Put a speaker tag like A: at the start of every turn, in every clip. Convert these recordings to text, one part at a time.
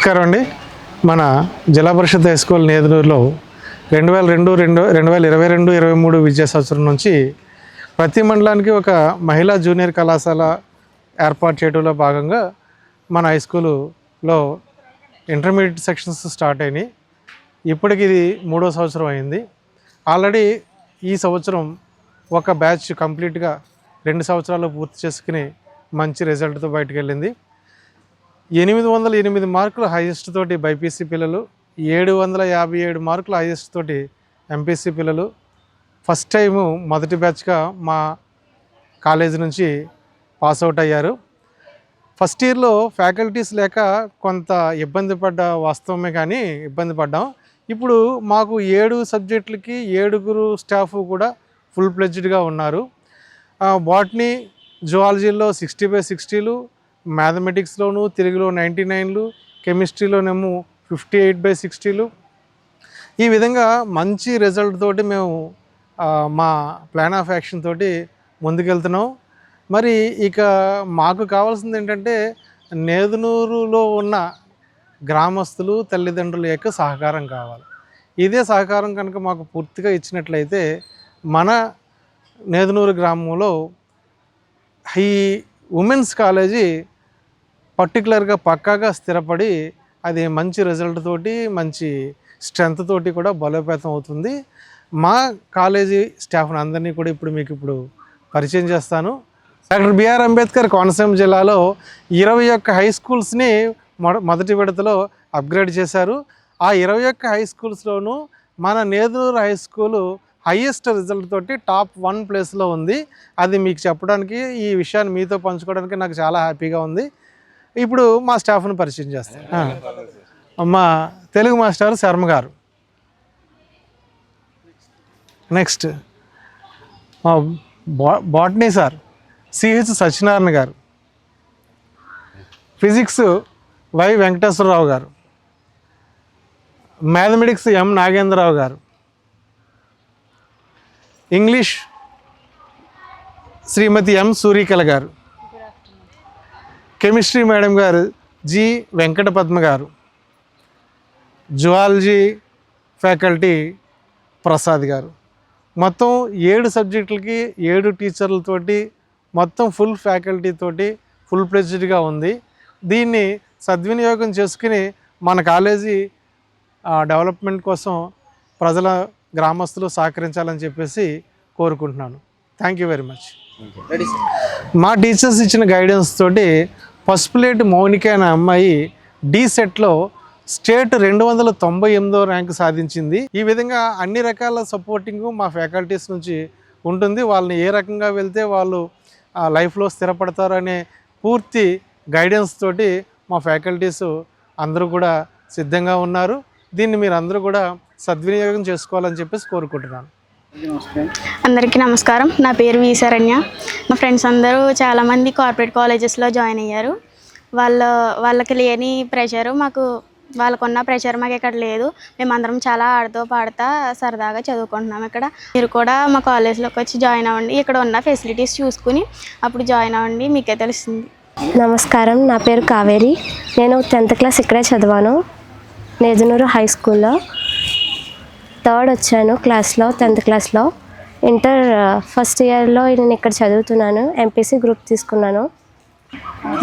A: నమస్కారం అండి. మన జిల్లా పరిషత్ హై స్కూల్ నేదునూరులో రెండు వేల రెండు రెండు రెండు వేల ఇరవై రెండు ఇరవై మూడు విద్యా సంవత్సరం నుంచి ప్రతి మండలానికి ఒక మహిళా జూనియర్ కళాశాల ఏర్పాటు చేయడంలో భాగంగా మన హై స్కూలులో ఇంటర్మీడియట్ సెక్షన్స్ స్టార్ట్ అయినాయి. ఇప్పటికి ఇది మూడో సంవత్సరం అయింది. ఆల్రెడీ ఈ సంవత్సరం ఒక బ్యాచ్ కంప్లీట్గా రెండు సంవత్సరాలు పూర్తి చేసుకుని మంచి రిజల్ట్తో బయటకు వెళ్ళింది. ఎనిమిది వందల ఎనిమిది మార్కులు హైయెస్ట్ తోటి బైపీసీ పిల్లలు ఏడు వందల యాభై ఏడు మార్కులు హైయెస్ట్ తోటి ఎంపీసీ పిల్లలు. ఫస్ట్ టైము మొదటి బ్యాచ్గా మా కాలేజీ నుంచి పాస్ అవుట్ అయ్యారు. ఫస్ట్ ఇయర్లో ఫ్యాకల్టీస్ లేక కొంత ఇబ్బంది పడ్డ వాస్తవమే కానీ ఇబ్బంది పడ్డాం. ఇప్పుడు మాకు ఏడు సబ్జెక్టులకి ఏడుగురు స్టాఫ్ కూడా ఫుల్ ప్లెడ్జ్డ్గా ఉన్నారు. బాటనీ జువాలజీలో సిక్స్టీ బై సిక్స్టీలు మ్యాథమెటిక్స్లోను తెలుగులో నైంటీ నైన్లు కెమిస్ట్రీలోనేమో ఫిఫ్టీ ఎయిట్ బై సిక్స్టీలు. ఈ విధంగా మంచి రిజల్ట్ తోటి మేము మా ప్లాన్ ఆఫ్ యాక్షన్ తోటి ముందుకెళ్తున్నాం. మరి ఇక మాకు కావాల్సింది ఏంటంటే నేదునూరులో ఉన్న గ్రామస్తులు తల్లిదండ్రుల యొక్క సహకారం కావాలి. ఇదే సహకారం కనుక మాకు పూర్తిగా ఇచ్చినట్లయితే మన నేదునూరు గ్రామంలో ఈ ఉమెన్స్ కాలేజీ పర్టికులర్గా పక్కాగా స్థిరపడి అది మంచి రిజల్ట్ తోటి మంచి స్ట్రెంగ్త్ తోటి కూడా బలోపేతం అవుతుంది. మా కాలేజీ స్టాఫ్ని అందరినీ కూడా ఇప్పుడు మీకు ఇప్పుడు పరిచయం చేస్తాను. డాక్టర్ బిఆర్ అంబేద్కర్ కోనసీమ జిల్లాలో ఇరవై ఒక్క హై స్కూల్స్ని మొదటి విడతలో అప్గ్రేడ్ చేశారు. ఆ ఇరవై ఒక్క హై స్కూల్స్లోనూ మన Nedunuru high school highest result తోటి టాప్ వన్ ప్లేస్లో ఉంది. అది మీకు చెప్పడానికి ఈ విషయాన్ని మీతో పంచుకోవడానికి నాకు చాలా హ్యాపీగా ఉంది. ఇప్పుడు మా స్టాఫ్ను పరిచయం చేస్తాను. మా తెలుగు మాస్టర్ శర్మ గారు. నెక్స్ట్ మా బా బాటనీ సార్ సిహెచ్ సత్యనారాయణ గారు. ఫిజిక్స్ వై వెంకటేశ్వరరావు గారు. మ్యాథమెటిక్స్ ఎం నాగేంద్రరావు గారు. English Shrimati M Suryakala garu. Chemistry madam garu G Venkata Padma garu. Zoology faculty Prasad గారు. మొత్తం ఏడు సబ్జెక్టులకి ఏడు టీచర్లతోటి మొత్తం ఫుల్ ఫ్యాకల్టీ తోటి ఫుల్ ప్లెజ్డ్గా ఉంది. దీన్ని సద్వినియోగం చేసుకుని మన కాలేజీ ఆ, డెవలప్మెంట్ కోసం ప్రజల గ్రామస్తులు సహకరించాలని చెప్పేసి కోరుకుంటున్నాను. థ్యాంక్ యూ వెరీ మచ్ మా టీచర్స్ ఇచ్చిన గైడెన్స్ తోటి పసుపులేటి మౌనిక అనే అమ్మాయి డి సెట్లో స్టేట్ రెండు వందల తొంభై ఎనిమిదో ర్యాంక్ సాధించింది. ఈ విధంగా అన్ని రకాల సపోర్టింగ్ మా ఫ్యాకల్టీస్ నుంచి ఉంటుంది. వాళ్ళని ఏ రకంగా వెళ్తే వాళ్ళు ఆ, లైఫ్లో స్థిరపడతారు అనే పూర్తి గైడెన్స్ తోటి మా ఫ్యాకల్టీస్ అందరూ కూడా సిద్ధంగా ఉన్నారు. దీన్ని మీరు అందరూ కూడా సద్వినియోగం చేసుకోవాలని చెప్పేసి కోరుకుంటున్నాను.
B: అందరికీ నమస్కారం. నా పేరు వి శరణ్య. మా ఫ్రెండ్స్ అందరూ చాలామంది కార్పొరేట్ కాలేజెస్లో జాయిన్ అయ్యారు. వాళ్ళ వాళ్ళకి లేని ప్రెషర్ మాకు వాళ్ళకున్న ప్రెషర్ మాకు ఇక్కడ లేదు. మేమందరం చాలా ఆడుతూ పాడుతా సరదాగా చదువుకుంటున్నాం ఇక్కడ. మీరు కూడా మా కాలేజ్లోకి వచ్చి జాయిన్ అవ్వండి. ఇక్కడ ఉన్న ఫెసిలిటీస్ చూసుకుని అప్పుడు జాయిన్ అవ్వండి. మీకే తెలుస్తుంది.
C: నమస్కారం. నా పేరు కావేరి. నేను టెన్త్ క్లాస్ ఇక్కడే చదివాను. నేదునూరు హై స్కూల్లో. థర్డ్ వచ్చాను క్లాస్లో టెన్త్ క్లాస్లో ఇంటర్ ఫస్ట్ ఇయర్లో నేను ఇక్కడ చదువుతున్నాను ఎంపీసీ గ్రూప్ తీసుకున్నాను.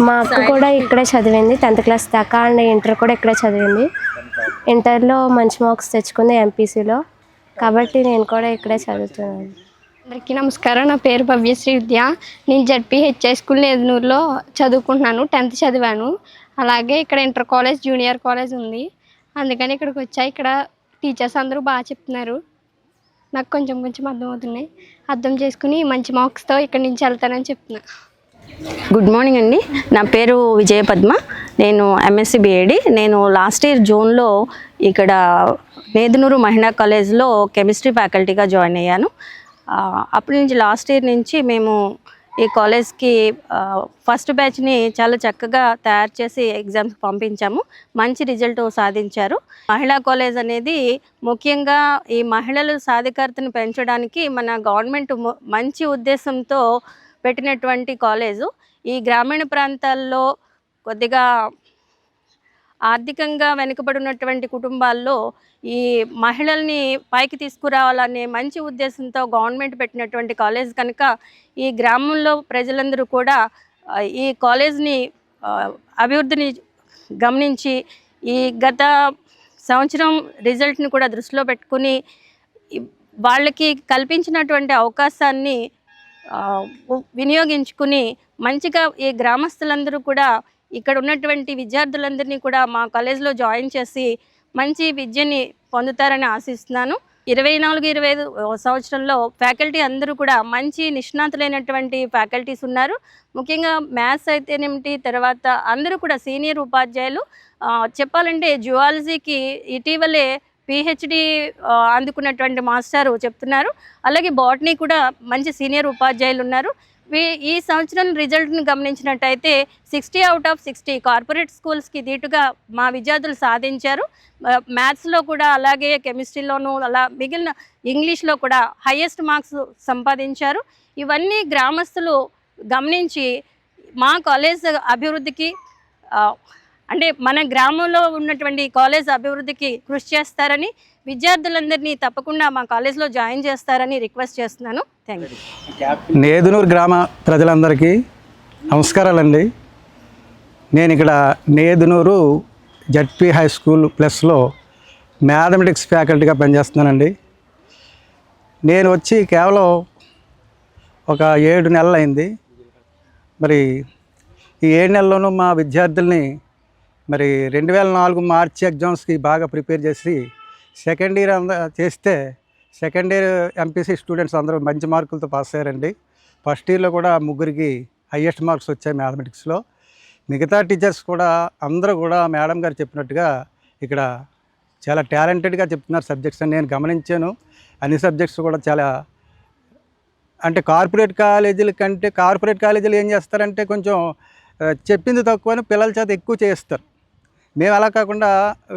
C: మా అక్క కూడా ఇక్కడే చదివింది టెన్త్ క్లాస్ దాకా అండ్ ఇంటర్ కూడా ఇక్కడే చదివింది. ఇంటర్లో మంచి మార్క్స్ తెచ్చుకుంది ఎంపీసీలో కాబట్టి నేను కూడా ఇక్కడే చదువుతున్నాను.
D: అందరికీ నమస్కారం నా పేరు భవ్యశ్రీ విద్య. నేను జడ్పీ హెచ్ఐ స్కూల్ నేదునూరులో చదువుకుంటున్నాను టెన్త్ చదివాను. అలాగే ఇక్కడ ఇంటర్ కాలేజ్ జూనియర్ కాలేజ్ ఉంది. అందుకని ఇక్కడికి వచ్చా ఇక్కడ టీచర్స్ అందరూ బాగా చెప్తున్నారు. నాకు కొంచెం కొంచెం అర్థమవుతున్నాయి. అర్థం చేసుకుని మంచి మార్క్స్తో ఇక్కడి నుంచి వెళ్తానని చెప్తున్నా.
E: గుడ్ మార్నింగ్ అండి. నా పేరు విజయ పద్మ నేను ఎంఎస్సి బిఏడి నేను లాస్ట్ ఇయర్ జూన్లో ఇక్కడ నేదునూరు మహిళా కాలేజ్లో కెమిస్ట్రీ ఫ్యాకల్టీగా జాయిన్ అయ్యాను. అప్పటి నుంచి లాస్ట్ ఇయర్ నుంచి మేము ఈ కాలేజ్కి ఫస్ట్ బ్యాచ్ని చాలా చక్కగా తయారు చేసి ఎగ్జామ్స్ పంపించాము. మంచి రిజల్ట్ సాధించారు. మహిళా కాలేజ్ అనేది ముఖ్యంగా ఈ మహిళలు సాధికారతను పెంచడానికి మన గవర్నమెంట్ మంచి ఉద్దేశంతో పెట్టినటువంటి కాలేజు. ఈ గ్రామీణ ప్రాంతాల్లో కొద్దిగా ఆర్థికంగా వెనుకబడి ఉన్నటువంటి కుటుంబాల్లో ఈ మహిళల్ని పైకి తీసుకురావాలనే మంచి ఉద్దేశంతో గవర్నమెంట్ పెట్టినటువంటి కాలేజ్ కనుక ఈ గ్రామంలో ప్రజలందరూ కూడా ఈ కాలేజ్ని అభివృద్ధిని గమనించి ఈ గత సంవత్సరం రిజల్ట్ని కూడా దృష్టిలో పెట్టుకుని వాళ్ళకి కల్పించినటువంటి అవకాశాన్ని వినియోగించుకుని మంచిగా ఈ గ్రామస్తులందరూ కూడా ఇక్కడ ఉన్నటువంటి విద్యార్థులందరినీ కూడా మా కాలేజ్లో జాయిన్ చేసి మంచి విద్యని పొందుతారని ఆశిస్తున్నాను. ఇరవై నాలుగు ఇరవై ఐదు సంవత్సరంలో ఫ్యాకల్టీ అందరూ కూడా మంచి నిష్ణాతులైనటువంటి ఫ్యాకల్టీస్ ఉన్నారు. ముఖ్యంగా మ్యాథ్స్ అయితేనేమిటి తర్వాత అందరూ కూడా సీనియర్ ఉపాధ్యాయులు. చెప్పాలంటే జువాలజీకి ఇటీవలే పిహెచ్డి అందుకున్నటువంటి మాస్టారు చెప్తున్నారు. అలాగే బాటనీ కూడా మంచి సీనియర్ ఉపాధ్యాయులు ఉన్నారు. ఈ సంవత్సరం రిజల్ట్ను గమనించినట్టయితే sixty out of sixty corporate స్కూల్స్కి దీటుగా మా విద్యార్థులు సాధించారు. మ్యాథ్స్లో కూడా అలాగే కెమిస్ట్రీలోనూ అలా మిగిలిన ఇంగ్లీష్లో కూడా హయ్యెస్ట్ మార్క్స్ సంపాదించారు. ఇవన్నీ గ్రామస్తులు గమనించి మా కాలేజ్ అభివృద్ధికి అంటే మన గ్రామంలో ఉన్నటువంటి కాలేజ్ అభివృద్ధికి కృషి చేస్తారని విద్యార్థులందరినీ తప్పకుండా మా కాలేజ్లో జాయిన్ చేస్తారని రిక్వెస్ట్ చేస్తున్నాను. థ్యాంక్ యూ
F: నేదునూరు గ్రామ ప్రజలందరికీ నమస్కారాలండి. నేను ఇక్కడ నేదునూరు జడ్పీ హై స్కూల్ ప్లస్లో మ్యాథమెటిక్స్ ఫ్యాకల్టీగా పనిచేస్తున్నానండి. నేను వచ్చి కేవలం ఒక ఏడు నెలలు అయింది మరి ఈ ఏడు నెలల్లోనూ మా విద్యార్థుల్ని మరి రెండు వేల నాలుగు మార్చి ఎగ్జామ్స్కి బాగా ప్రిపేర్ చేసి సెకండ్ ఇయర్ అంద చేస్తే సెకండ్ ఇయర్ ఎంపీసీ స్టూడెంట్స్ అందరూ మంచి మార్కులతో పాస్ అయ్యారండి. ఫస్ట్ ఇయర్లో కూడా ముగ్గురికి హయ్యెస్ట్ మార్క్స్ వచ్చాయి మ్యాథమెటిక్స్లో. మిగతా టీచర్స్ కూడా అందరూ కూడా మేడం గారు చెప్పినట్టుగా ఇక్కడ చాలా టాలెంటెడ్గా చెప్తున్నారు సబ్జెక్ట్స్ అని. నేను గమనించాను. అన్ని సబ్జెక్ట్స్ కూడా చాలా అంటే కార్పొరేట్ కాలేజీల కంటే కార్పొరేట్ కాలేజీలు ఏం చేస్తారంటే కొంచెం చెప్పింది తక్కువని పిల్లల చేత ఎక్కువ చేస్తారు మేము అలా కాకుండా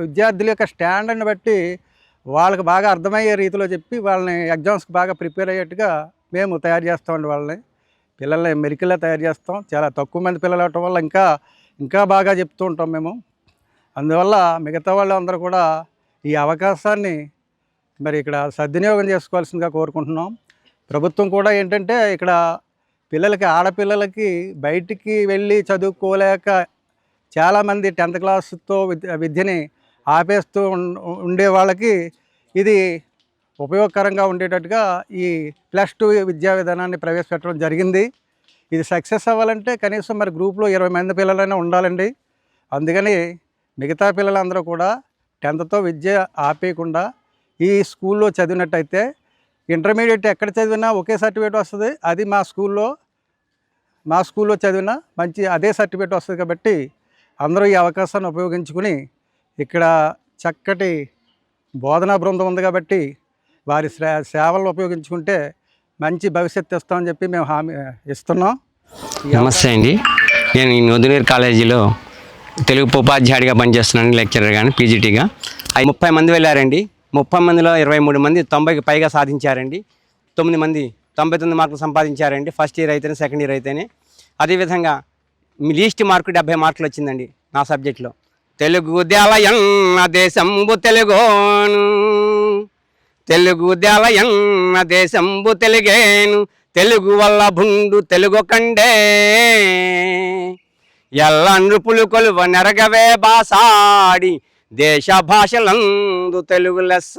F: విద్యార్థుల యొక్క స్టాండర్డ్ని బట్టి వాళ్ళకి బాగా అర్థమయ్యే రీతిలో చెప్పి వాళ్ళని ఎగ్జామ్స్కి బాగా ప్రిపేర్ అయ్యేట్టుగా మేము తయారు చేస్తామండి వాళ్ళని. పిల్లల్ని మెరికల్లా తయారు చేస్తాం. చాలా తక్కువ మంది పిల్లలు అవటం వల్ల ఇంకా ఇంకా బాగా చెప్తూ ఉంటాం మేము. అందువల్ల మిగతా వాళ్ళు అందరూ కూడా ఈ అవకాశాన్ని మరి ఇక్కడ సద్వినియోగం చేసుకోవాల్సిందిగా కోరుకుంటున్నాం. ప్రభుత్వం కూడా ఏంటంటే ఇక్కడ పిల్లలకి ఆడపిల్లలకి బయటికి వెళ్ళి చదువుకోలేక చాలామంది టెన్త్ క్లాస్తో విద్య విద్యని ఆపేస్తూ ఉం- ఉండే వాళ్ళకి ఇది ఉపయోగకరంగా ఉండేటట్టుగా ఈ ప్లస్ టూ విద్యా విధానాన్ని ప్రవేశపెట్టడం జరిగింది. ఇది సక్సెస్ అవ్వాలంటే కనీసం మరి గ్రూప్లో ఇరవై మంది పిల్లలైనా ఉండాలండి. అందుకని మిగతా పిల్లలందరూ కూడా టెన్త్తో విద్య ఆపేయకుండా ఈ స్కూల్లో చదివినట్టయితే ఇంటర్మీడియట్ ఎక్కడ చదివినా ఒకే సర్టిఫికేట్ వస్తుంది. అది మా స్కూల్లో మా స్కూల్లో చదివినా మంచి అదే సర్టిఫికేట్ వస్తుంది కాబట్టి అందరూ ఈ అవకాశాన్ని ఉపయోగించుకుని ఇక్కడ చక్కటి బోధనా బృందం ఉంది కాబట్టి వారి సేవలను ఉపయోగించుకుంటే మంచి భవిష్యత్తు ఇస్తామని చెప్పి మేము హామీ ఇస్తున్నాం.
G: నమస్తే అండి. నేను ఈ నొదునీర్ కాలేజీలో తెలుగు ఉపాధ్యాయుడిగా పనిచేస్తున్నాను లెక్చరర్ కానీ పీజీటీగా. అవి ముప్పై మంది వెళ్ళారండి. ముప్పై మందిలో ఇరవై మూడు మంది తొంభైకి పైగా సాధించారండి. తొమ్మిది మంది తొంభై తొమ్మిది మార్కులు సంపాదించారండి. ఫస్ట్ ఇయర్ అయితేనే సెకండ్ ఇయర్ అయితేనే. అదేవిధంగా లీస్ట్ మార్కు డెబ్బై మార్కులు వచ్చిందండి నా సబ్జెక్ట్లో. తెలుగు దేలయన్న దేశంబు తెలుగోను. తెలుగు దేలయన్న దేశంబు తెలుగేను. తెలుగు వల్ల భుండు తెలుగు కండే ఎల్ల నృపులు కొలువ నెరగవే బాసాడి. దేశ భాషలందు తెలుగు లెస్స.